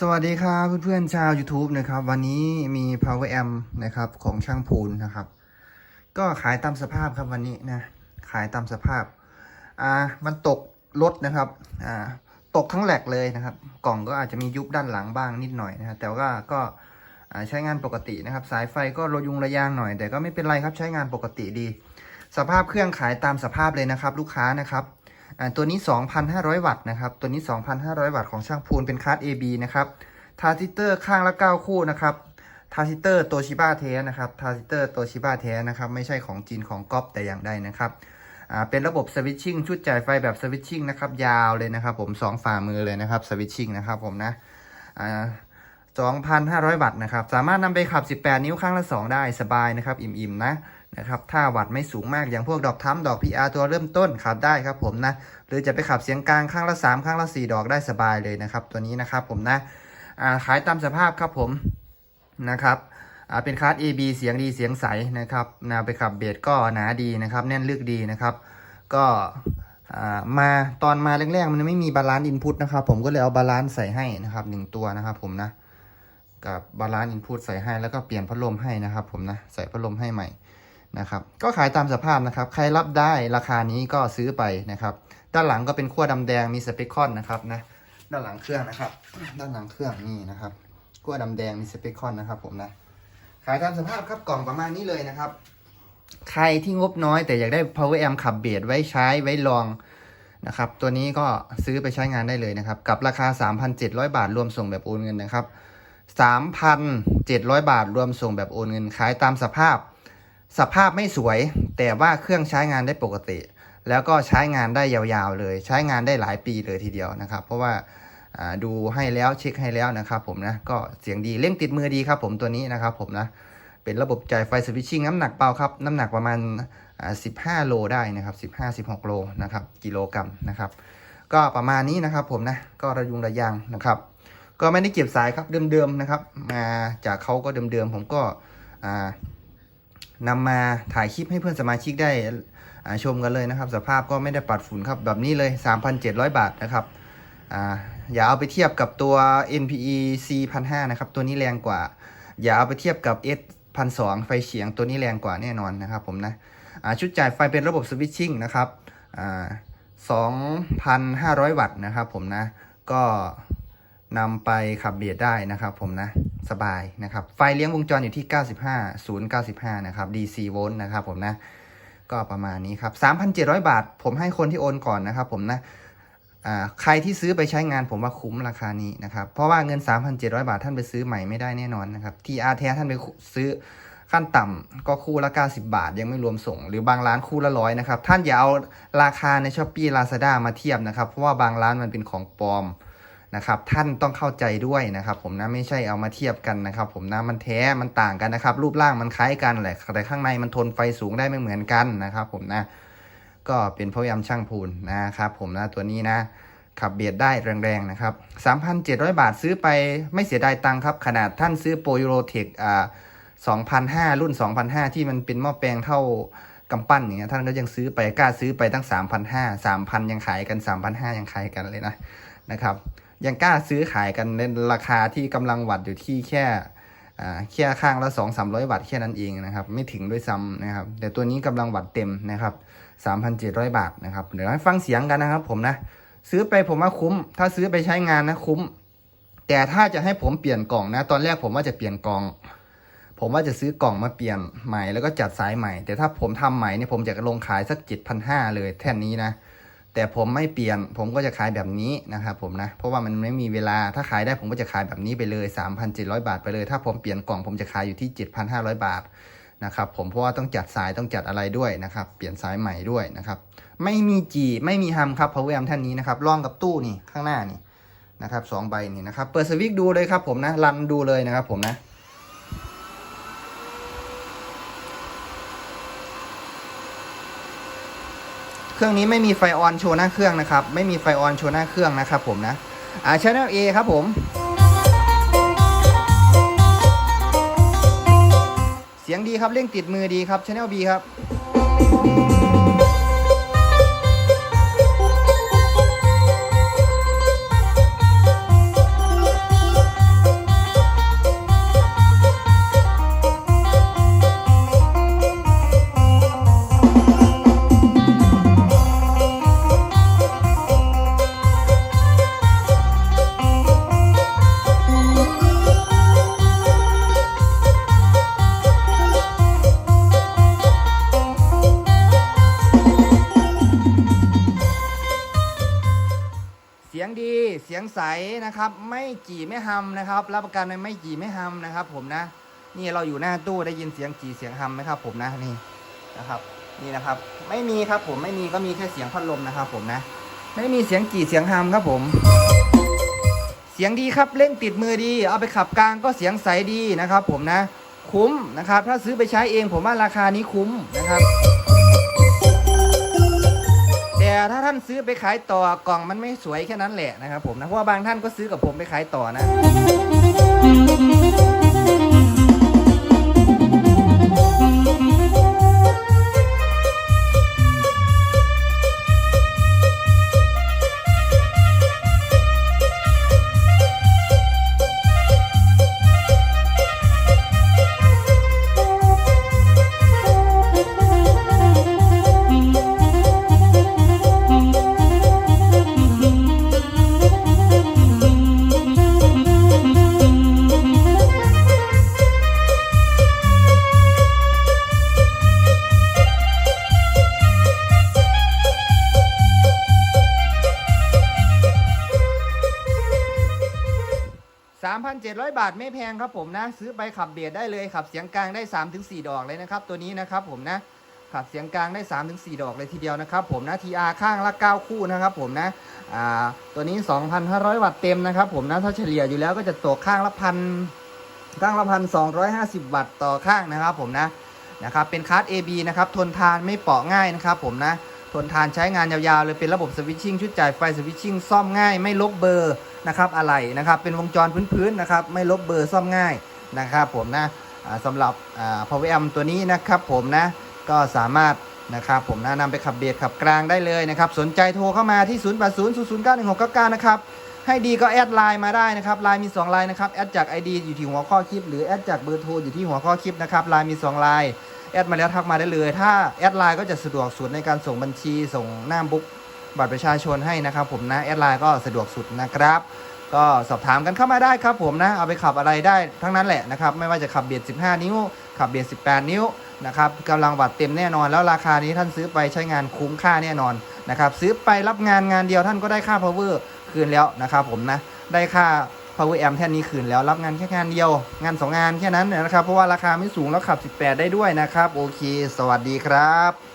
สวัสดีครับเพื่อนๆชาว YouTube นะครับ วันนี้มี Power Amp นะครับของช่างพูนนะครับ ก็ขายตามสภาพครับวันนี้นะ ขายตามสภาพ อ่า มันตกรถนะครับ อ่า ตกทั้งแหลกเลยนะครับ กล่องก็อาจจะมียุบด้านหลังบ้างนิดหน่อยนะฮะแต่ว่าก็ใช้งานปกตินะครับ สายไฟก็ระยุงระยางหน่อย แต่ก็ไม่เป็นไรครับใช้งานปกติดี สภาพเครื่องขายตามสภาพเลยนะครับ ลูกค้านะครับ ตัวนี้ 2,500 วัตต์นะครับ ตัวนี้ 2,500 วัตต์ของช่างพูนเป็นคาร์ด AB นะครับทาร์ซิเตอร์ข้างละ 9 คู่นะครับทาร์ซิเตอร์โตชิบ้าเทนะครับทาร์ซิเตอร์โตชิบ้าเทนะครับ ไม่ใช่ของจีนของก๊อปแต่อย่างใดนะครับอ่าเป็นระบบสวิตชิ่งชุดจ่ายไฟแบบสวิตชิ่งนะครับ ยาวเลยนะครับผม2ฝ่ามือเลยนะครับสวิตชิ่งนะครับผมนะอ่า2,500 วัตต์นะครับ สามารถนำไปขับ 18 นิ้วข้างละ 2 ได้สบายนะครับ อิ่มๆนะ นะครับถ้าวัตต์ไม่สูงมากอย่างพวกดอกทั้มดอก PR ตัวเริ่มต้นขับได้ครับผมนะหรือจะไปขับเสียงกลางข้างละ 3 ข้างละ 4 ดอกได้สบายเลยนะครับ ตัวนี้นะครับผมนะขายตามสภาพครับผมนะครับเป็นคาร์ด AB เสียงดีเสียงใสนะครับนะไปขับเบสก็หนาดีนะครับ แน่นลึกดีนะครับ ก็มาตอนมาแรกๆ มันไม่มีบาลานซ์อินพุตนะครับผมก็เลยเอาบาลานซ์ใส่ให้นะครับหนึ่งตัวนะครับผมนะกับบาลานซ์อินพุตใส่ให้แล้วก็เปลี่ยนพัดลมให้นะครับผมนะใส่พัดลมให้ใหม่ นะครับ ก็ขายตามสภาพนะครับ ใครรับได้ราคานี้ก็ซื้อไปนะครับ ด้านหลังก็เป็นขั้วดำแดงมีสเปคคอนนะครับนะ ด้านหลังเครื่องนะครับ ด้านหลังเครื่องนี่นะครับขั้วดำแดงมีสเปคคอนนะครับ ผมนะ ขายตามสภาพครับกล่องประมาณนี้เลยนะครับ ใครที่งบน้อยแต่อยากได้ power amp ขับเบสไว้ใช้ไว้ลองนะครับ ตัวนี้ก็ซื้อไปใช้งานได้เลยนะครับ กับราคา 3,700 บาทรวมส่งแบบโอนเงินนะครับ 3,700 บาทรวมส่งแบบโอนเงิน ขายตามสภาพ สภาพไม่สวย แต่ว่าเครื่องใช้งานได้ปกติ แล้วก็ใช้งานได้ยาวๆเลย ใช้งานได้หลายปีเลยทีเดียวนะครับ เพราะว่าดูให้แล้วเช็คให้แล้วนะครับผมนะก็เสียงดีเร่งติดมือดีครับผมตัวนี้นะครับผมนะเป็นระบบจ่ายไฟสวิตชิ่งน้ำหนักเบาครับ น้ำหนักประมาณ 15 โลได้นะครับ15 16 โลนะครับกิโลกรัมนะครับ ก็ประมาณนี้นะครับผมนะก็ระยุงระยางนะครับ ก็ไม่ได้เก็บสายครับเดิมๆนะครับ มาจากเขาก็เดิมๆผมก็อ่า นำมาถ่ายคลิปให้เพื่อนสมาชิกได้ชมกันเลยนะครับ สภาพก็ไม่ได้ปัดฝุ่นครับแบบนี้เลย 3,700 บาทนะครับออย่าเอาไปเทียบกับตัว NPE C 1,500นะครับ ตัวนี้แรงกว่า อย่าเอาไปเทียบกับ S 1,200ไฟเฉียงตัวนี้แรงกว่าแน่นอนนะครับผมนะชุดจ่ายไฟเป็นระบบสวิตชิ่งนะครับอ่า2,500 วัตต์นะครับผมนะ ก็ นำไปขับเบียดได้นะครับผมนะสบายนะครับ ไฟเลี้ยงวงจรอยู่ที่ 95 095 นะครับ DC โวลต์นะครับผมนะ ก็ประมาณนี้ครับ 3,700 บาท ผมให้คนที่โอนก่อนนะครับผมนะใครที่ซื้อไปใช้งานผมว่าคุ้มราคานี้นะครับ เพราะว่าเงิน 3,700 บาทท่านไปซื้อใหม่ไม่ได้แน่นอนนะครับที่อาแท้ท่านไปซื้อขั้นต่ำก็คู่ละ 90 บาท ยังไม่รวมส่ง หรือบางร้านคู่ละร้อยนะครับ ท่านอย่าเอาราคาในช้อปปี้ลาซาด้ามาเทียบนะครับ เพราะว่าบางร้านมันเป็นของปลอม นะครับท่านต้องเข้าใจด้วยนะครับ ผมนะไม่ใช่เอามาเทียบกันนะครับ ผมนะมันแท้มันต่างกันนะครับ รูปร่างมันคล้ายกันแหละแต่ข้างในมันทนไฟสูงได้ไม่เหมือนกันนะครับ ผมนะ ก็เป็นพยายามช่างพูนนะครับ ผมนะตัวนี้นะขับเบียดได้แรงๆนะครับ 3,700 บาทซื้อไปไม่เสียดายตังค์ครับ ขนาดท่านซื้อโปรยูโรเทคอ่า2,500รุ่น2,500ที่มันเป็นหม้อแปลงเท่ากำปั้นอย่างเงี้ยท่านก็ยังซื้อไปกล้าซื้อไปตั้ง 3,500 3,000 ยังขายกัน 3,500 ยังขายกันเลยนะนะครับ ยังกล้าซื้อขายกันในราคาที่กำลังวัดอยู่ที่แค่แค่ข้างละสองสามร้อยวัตต์แค่นั้นเองนะครับ ไม่ถึงด้วยซ้ำนะครับ แต่ตัวนี้กำลังวัดเต็มนะครับสามพันเจ็ดร้อยบาทนะครับเดี๋ยวให้ฟังเสียงกันนะครับ ผมนะ ซื้อไปผมว่าคุ้ม ถ้าซื้อไปใช้งานนะคุ้ม แต่ถ้าจะให้ผมเปลี่ยนกล่องนะ ตอนแรกผมว่าจะเปลี่ยนกล่อง ผมว่าจะซื้อกล่องมาเปลี่ยนใหม่แล้วก็จัดสายใหม่ แต่ถ้าผมทำใหม่เนี่ยผมจะลงขายสักเจ็ดพันห้าเลยแท่นนี้นะ แต่ผมไม่เปลี่ยน ผมก็จะขายแบบนี้นะครับผมนะ เพราะว่ามันไม่มีเวลา ถ้าขายได้ผมก็จะขายแบบนี้ไปเลย 3,700 บาทไปเลย ถ้าผมเปลี่ยนกล่องผมจะขายอยู่ที่ 7,500 บาทนะครับผม เพราะว่าต้องจัดสายต้องจัดอะไรด้วยนะครับ เปลี่ยนสายใหม่ด้วยนะครับ ไม่มีจีไม่มีฮัมครับ power amp ท่านนี้นะครับลองกับตู้นี่ข้างหน้านี่นะครับสองใบนี่นะครับ เปิดสวิตช์ดูเลยครับผมนะ รันดูเลยนะครับผมนะ เครื่องนี้ไม่มีไฟออนโชว์หน้าเครื่องนะครับ ไม่มีไฟออนโชว์หน้าเครื่องนะครับผมนะ อ่าช n นล A ครับผม เสียงดีครับเร่งติดมือดีครับช n นล B ครับ เสียงใสนะครับ ไม่จีไม่ฮัมนะครับ รับประกันไม่จีไม่ฮัมนะครับ ผมนะ นี่เราอยู่หน้าตู้ได้ยินเสียงจีเสียงฮัมไหมครับ ผมนะนี่นะครับ นี่นะครับ ไม่มีครับ ผมไม่มีก็มีแค่เสียงพัดลมนะครับ ผมนะ ไม่มีเสียงจีเสียงฮัมครับ ผม เสียงดีครับเล่นติดมือดี เอาไปขับกลางก็เสียงใสดีนะครับ ผมนะ คุ้มนะครับ ถ้าซื้อไปใช้เองผมว่าราคานี้คุ้มนะครับ ถ้าท่านซื้อไปขายต่อกล่องมันไม่สวยแค่นั้นแหละนะครับผมนะเพราะว่าบางท่านก็ซื้อกับผมไปขายต่อนะ 3,700 บาทไม่แพงครับผมนะ ซื้อไปขับเบียดได้เลยขับเสียงกลางได้ 3-4 ดอกเลยนะครับ ตัวนี้นะครับผมนะขับเสียงกลางได้ 3-4 ดอกเลยทีเดียวนะครับผมนะ TR ข้างละ 9 คู่นะครับผมนะอ่าตัวนี้ 2,500 วัตต์เต็มนะครับผมนะถ้าเฉลี่ยอยู่แล้วก็จะตกข้างละพันข้างละพัน250วัตต์ต่อข้างนะครับผมนะนะครับเป็นคาร์ด AB นะครับทนทานไม่เปาะง่ายนะครับผมนะทนทานใช้งานยาวๆเลยเป็นระบบสวิตชิ่งชุดจ่ายไฟสวิตชิ่งซ่อมง่ายไม่ลบเบอร์ นะครับอะไรนะครับเป็นวงจรพื้นๆนะครับไม่ลบเบอร์ซ่อมง่ายนะครับผมนะอ่าสำหรับอ่า power amp ตัวนี้นะครับผมนะก็สามารถนะครับผมนะนำไปขับเบสขับกลางได้เลยนะครับสนใจโทรเข้ามาที่ 0 8 0 0 0 9 1 6 9 9 นะครับให้ดีก็แอดไลน์มาได้นะครับไลน์มี2ไลน์นะครับแอดจาก ID อยู่ที่หัวข้อคลิป หรือแอดจากเบอร์โทรอยู่ที่หัวข้อคลิปนะครับไลน์มี2ไลน์แอดมาแล้วทักมาได้เลย ถ้าแอดไลน์ก็จะสะดวกสุดในการส่งบัญชีส่งหน้าบุ๊ก บัตรประชาชนให้นะครับผมนะแอดไลน์ก็สะดวกสุดนะครับ ก็สอบถามกันเข้ามาได้ครับผมนะเอาไปขับอะไรได้ทั้งนั้นแหละนะครับไม่ว่าจะขับเบียด 15 นิ้ว ขับเบียด 18 นิ้วนะครับกำลังวัตต์เต็มแน่นอน แล้วราคานี้ท่านซื้อไปใช้งานคุ้มค่าแน่นอนนะครับซื้อไปรับงานงานเดียวท่านก็ได้ค่า power คืนแล้วนะครับผมนะได้ค่า power amp แท่นนี้คืนแล้วรับงานแค่งานเดียว งานสองงานแค่นั้นนะครับเพราะว่าราคาไม่สูงแล้วขับ 18 ได้ด้วยนะครับโอเค สวัสดีครับ